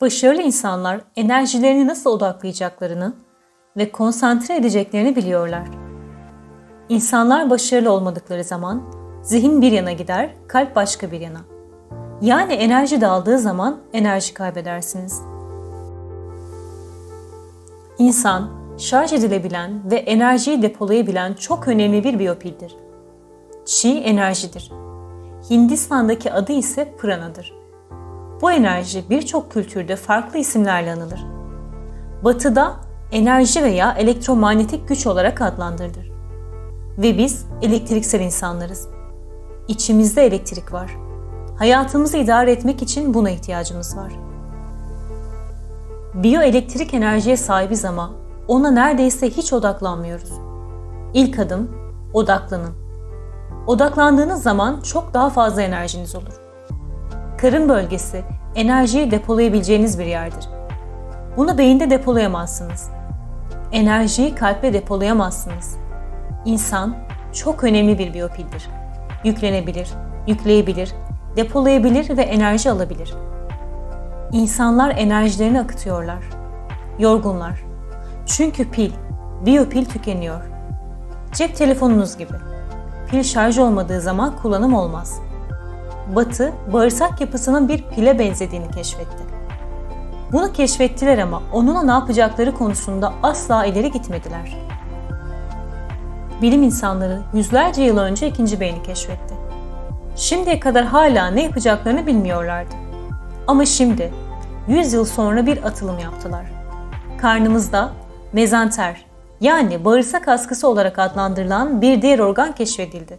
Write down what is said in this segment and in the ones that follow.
Başarılı insanlar enerjilerini nasıl odaklayacaklarını ve konsantre edeceklerini biliyorlar. İnsanlar başarılı olmadıkları zaman zihin bir yana gider, kalp başka bir yana. Yani enerji dağıldığı zaman enerji kaybedersiniz. İnsan, şarj edilebilen ve enerjiyi depolayabilen çok önemli bir biyopildir. Çi enerjidir. Hindistan'daki adı ise prana'dır. Bu enerji birçok kültürde farklı isimlerle anılır. Batı'da enerji veya elektromanyetik güç olarak adlandırılır. Ve biz elektriksel insanlarız. İçimizde elektrik var. Hayatımızı idare etmek için buna ihtiyacımız var. Biyoelektrik enerjiye sahibiz ama ona neredeyse hiç odaklanmıyoruz. İlk adım odaklanın. Odaklandığınız zaman çok daha fazla enerjiniz olur. Karın bölgesi enerjiyi depolayabileceğiniz bir yerdir. Bunu beyinde depolayamazsınız. Enerjiyi kalple depolayamazsınız. İnsan çok önemli bir biyopildir. Yüklenebilir, yükleyebilir, depolayabilir ve enerji alabilir. İnsanlar enerjilerini akıtıyorlar. Yorgunlar. Çünkü pil, biyopil tükeniyor. Cep telefonunuz gibi. Pil şarj olmadığı zaman kullanım olmaz. Batı, bağırsak yapısının bir pile benzediğini keşfetti. Bunu keşfettiler ama onunla ne yapacakları konusunda asla ileri gitmediler. Bilim insanları yüzlerce yıl önce ikinci beyni keşfetti. Şimdiye kadar hala ne yapacaklarını bilmiyorlardı. Ama şimdi 100 yıl sonra bir atılım yaptılar. Karnımızda mezenter yani bağırsak askısı olarak adlandırılan bir diğer organ keşfedildi.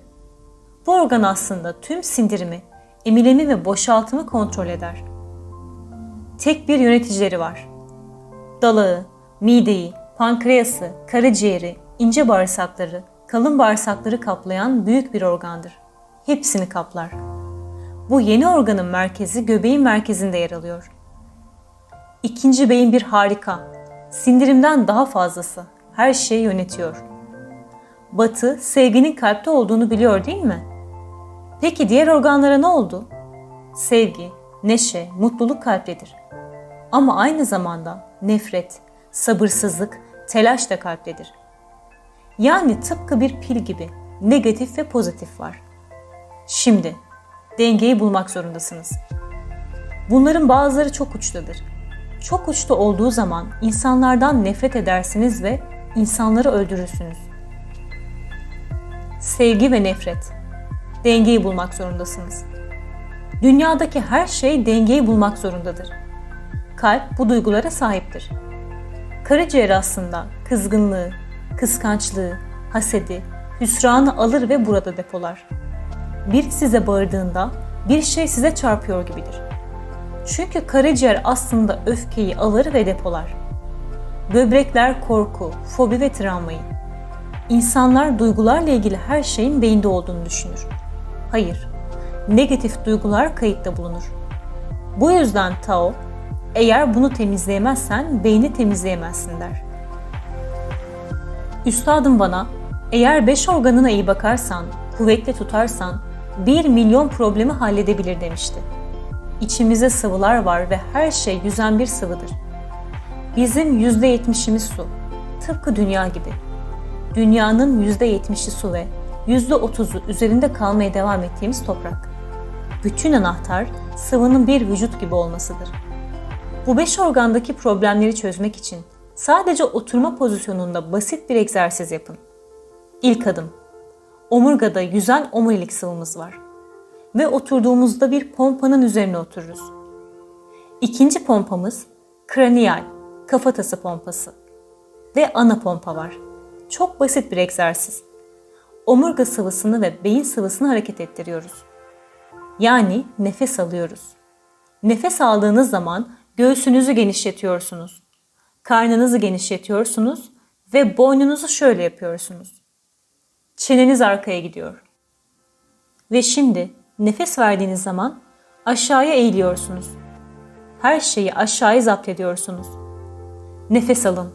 Bu organ aslında tüm sindirimi, emilimi ve boşaltımı kontrol eder. Tek bir yöneticileri var. Dalağı, mideyi, pankreası, karaciğeri, ince bağırsakları, kalın bağırsakları kaplayan büyük bir organdır. Hepsini kaplar. Bu yeni organın merkezi göbeğin merkezinde yer alıyor. İkinci beyin bir harika. Sindirimden daha fazlası. Her şeyi yönetiyor. Batı sevginin kalpte olduğunu biliyor değil mi? Peki diğer organlara ne oldu? Sevgi, neşe, mutluluk kalptedir. Ama aynı zamanda nefret, sabırsızlık, telaş da kalptedir. Yani tıpkı bir pil gibi negatif ve pozitif var. Şimdi dengeyi bulmak zorundasınız. Bunların bazıları çok uçtadır. Çok uçta olduğu zaman insanlardan nefret edersiniz ve insanları öldürürsünüz. Sevgi ve nefret. Dengeyi bulmak zorundasınız. Dünyadaki her şey dengeyi bulmak zorundadır. Kalp bu duygulara sahiptir. Karaciğer aslında kızgınlığı, kıskançlığı, hasedi, hüsranı alır ve burada depolar. Bir size bağırdığında bir şey size çarpıyor gibidir. Çünkü karaciğer aslında öfkeyi alır ve depolar. Böbrekler korku, fobi ve travmayı. İnsanlar duygularla ilgili her şeyin beyinde olduğunu düşünür. Hayır, negatif duygular kayıtta bulunur. Bu yüzden Tao, eğer bunu temizleyemezsen beyni temizleyemezsin der. Üstadım bana, eğer beş organına iyi bakarsan, kuvvetle tutarsan, bir milyon problemi halledebilir demişti. İçimizde sıvılar var ve her şey yüzen bir sıvıdır. Bizim yüzde yetmişimiz su. Tıpkı dünya gibi. Dünyanın yüzde yetmişi su ve yüzde otuzu üzerinde kalmaya devam ettiğimiz toprak. Bütün anahtar sıvının bir vücut gibi olmasıdır. Bu beş organdaki problemleri çözmek için sadece oturma pozisyonunda basit bir egzersiz yapın. İlk adım. Omurgada yüzen omurilik sıvımız var. Ve oturduğumuzda bir pompanın üzerine otururuz. İkinci pompamız kraniyal, kafatası pompası. Ve ana pompa var. Çok basit bir egzersiz. Omurga sıvısını ve beyin sıvısını hareket ettiriyoruz. Yani nefes alıyoruz. Nefes aldığınız zaman göğsünüzü genişletiyorsunuz. Karnınızı genişletiyorsunuz ve boynunuzu şöyle yapıyorsunuz. Çeneniz arkaya gidiyor. Ve şimdi nefes verdiğiniz zaman aşağıya eğiliyorsunuz. Her şeyi aşağıya zapt ediyorsunuz. Nefes alın.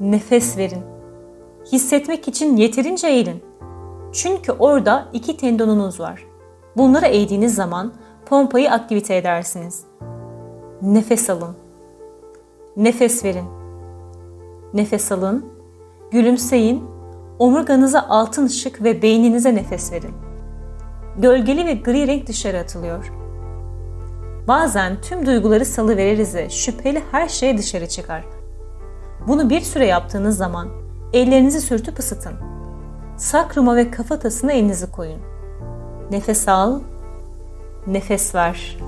Nefes verin. Hissetmek için yeterince eğilin. Çünkü orada iki tendonunuz var. Bunları eğdiğiniz zaman pompayı aktivite edersiniz. Nefes alın. Nefes verin. Nefes alın. Gülümseyin. Omurganıza altın ışık ve beyninize nefes verin. Gölgeli ve gri renk dışarı atılıyor. Bazen tüm duyguları salı veririz ve şüpheli her şey dışarı çıkar. Bunu bir süre yaptığınız zaman ellerinizi sürtüp ısıtın. Sakruma ve kafatasına elinizi koyun. Nefes al, nefes ver.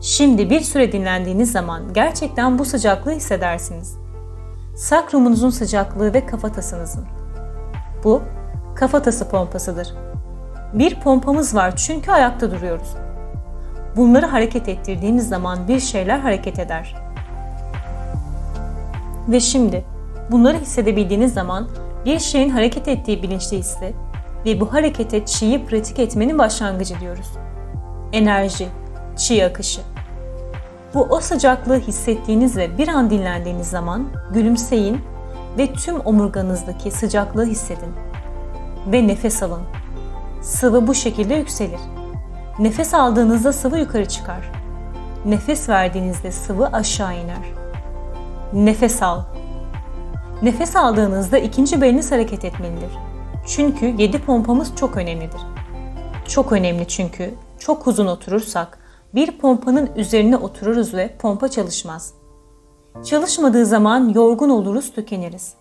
Şimdi bir süre dinlendiğiniz zaman gerçekten bu sıcaklığı hissedersiniz. Sakrumunuzun sıcaklığı ve kafatasınızın. Bu kafatası pompasıdır. Bir pompamız var çünkü ayakta duruyoruz. Bunları hareket ettirdiğimiz zaman bir şeyler hareket eder. Ve şimdi bunları hissedebildiğiniz zaman bir şeyin hareket ettiği bilinçli hissi ve bu harekete çiği pratik etmenin başlangıcı diyoruz. Enerji, çiğ akışı. Bu o sıcaklığı hissettiğiniz ve bir an dinlendiğiniz zaman gülümseyin ve tüm omurganızdaki sıcaklığı hissedin. Ve nefes alın. Sıvı bu şekilde yükselir. Nefes aldığınızda sıvı yukarı çıkar. Nefes verdiğinizde sıvı aşağı iner. Nefes al. Nefes aldığınızda ikinci beliniz hareket etmelidir. Çünkü yedi pompamız çok önemlidir. Çok önemli çünkü çok uzun oturursak bir pompanın üzerine otururuz ve pompa çalışmaz. Çalışmadığı zaman yorgun oluruz, tükeniriz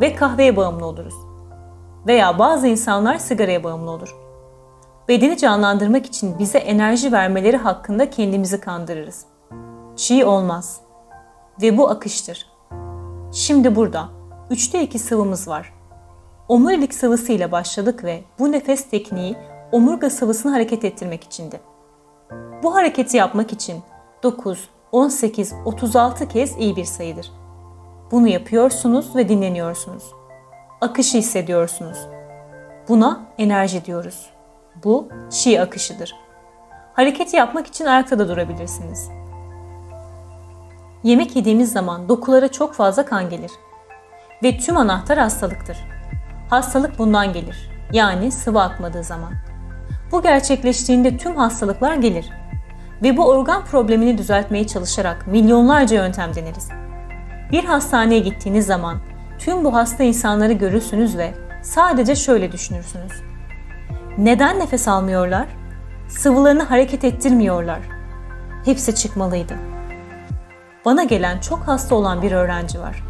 ve kahveye bağımlı oluruz. Veya bazı insanlar sigaraya bağımlı olur. Bedeni canlandırmak için bize enerji vermeleri hakkında kendimizi kandırırız. Çiğ olmaz. Ve bu akıştır. Şimdi burada üçte iki sıvımız var. Omurilik sıvısıyla başladık ve bu nefes tekniği omurga sıvısını hareket ettirmek içindi. Bu hareketi yapmak için 9, 18, 36 kez iyi bir sayıdır. Bunu yapıyorsunuz ve dinleniyorsunuz. Akışı hissediyorsunuz. Buna enerji diyoruz. Bu çi akışıdır. Hareketi yapmak için ayakta da durabilirsiniz. Yemek yediğimiz zaman dokulara çok fazla kan gelir. Ve tüm anahtar hastalıktır. Hastalık bundan gelir. Yani sıvı akmadığı zaman. Bu gerçekleştiğinde tüm hastalıklar gelir. Ve bu organ problemini düzeltmeye çalışarak milyonlarca yöntem deneriz. Bir hastaneye gittiğiniz zaman tüm bu hasta insanları görürsünüz ve sadece şöyle düşünürsünüz. Neden nefes almıyorlar? Sıvılarını hareket ettirmiyorlar. Hepsi çıkmalıydı. Bana gelen çok hasta olan bir öğrenci var.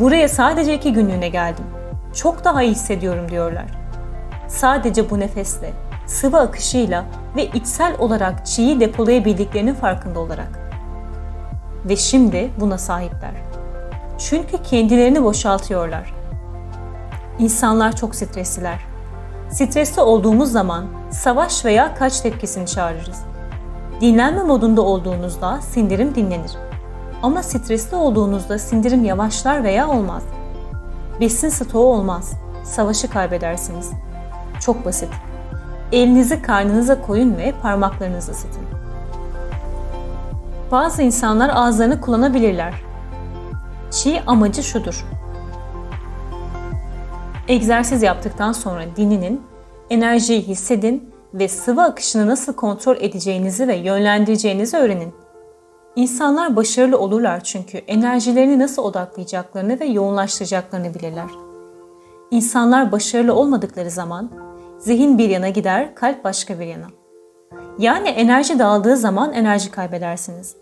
Buraya sadece iki günlüğüne geldim. Çok daha iyi hissediyorum diyorlar. Sadece bu nefesle, sıvı akışıyla ve içsel olarak çiği depolayabildiklerinin farkında olarak. Ve şimdi buna sahipler. Çünkü kendilerini boşaltıyorlar. İnsanlar çok stresliler. Stresli olduğumuz zaman savaş veya kaç tepkisini çağırırız. Dinlenme modunda olduğunuzda sindirim dinlenir. Ama stresli olduğunuzda sindirim yavaşlar veya olmaz. Besin stoğu olmaz. Savaşı kaybedersiniz. Çok basit. Elinizi karnınıza koyun ve parmaklarınızı ısıtın. Bazı insanlar ağızlarını kullanabilirler. Çiğ amacı şudur. Egzersiz yaptıktan sonra dininin, enerjiyi hissedin ve sıvı akışını nasıl kontrol edeceğinizi ve yönlendireceğinizi öğrenin. İnsanlar başarılı olurlar çünkü enerjilerini nasıl odaklayacaklarını ve yoğunlaştıracaklarını bilirler. İnsanlar başarılı olmadıkları zaman zihin bir yana gider, kalp başka bir yana. Yani enerji dağıldığı zaman enerji kaybedersiniz.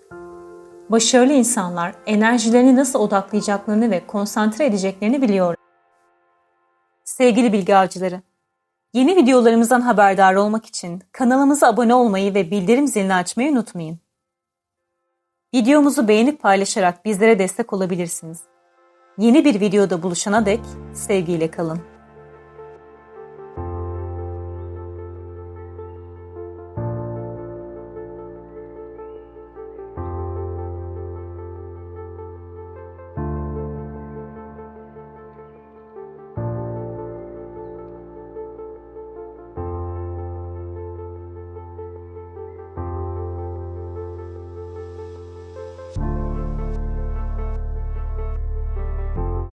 Başarılı insanlar enerjilerini nasıl odaklayacaklarını ve konsantre edeceklerini biliyorlar. Sevgili bilgi avcıları, yeni videolarımızdan haberdar olmak için kanalımıza abone olmayı ve bildirim zilini açmayı unutmayın. Videomuzu beğenip paylaşarak bizlere destek olabilirsiniz. Yeni bir videoda buluşana dek sevgiyle kalın.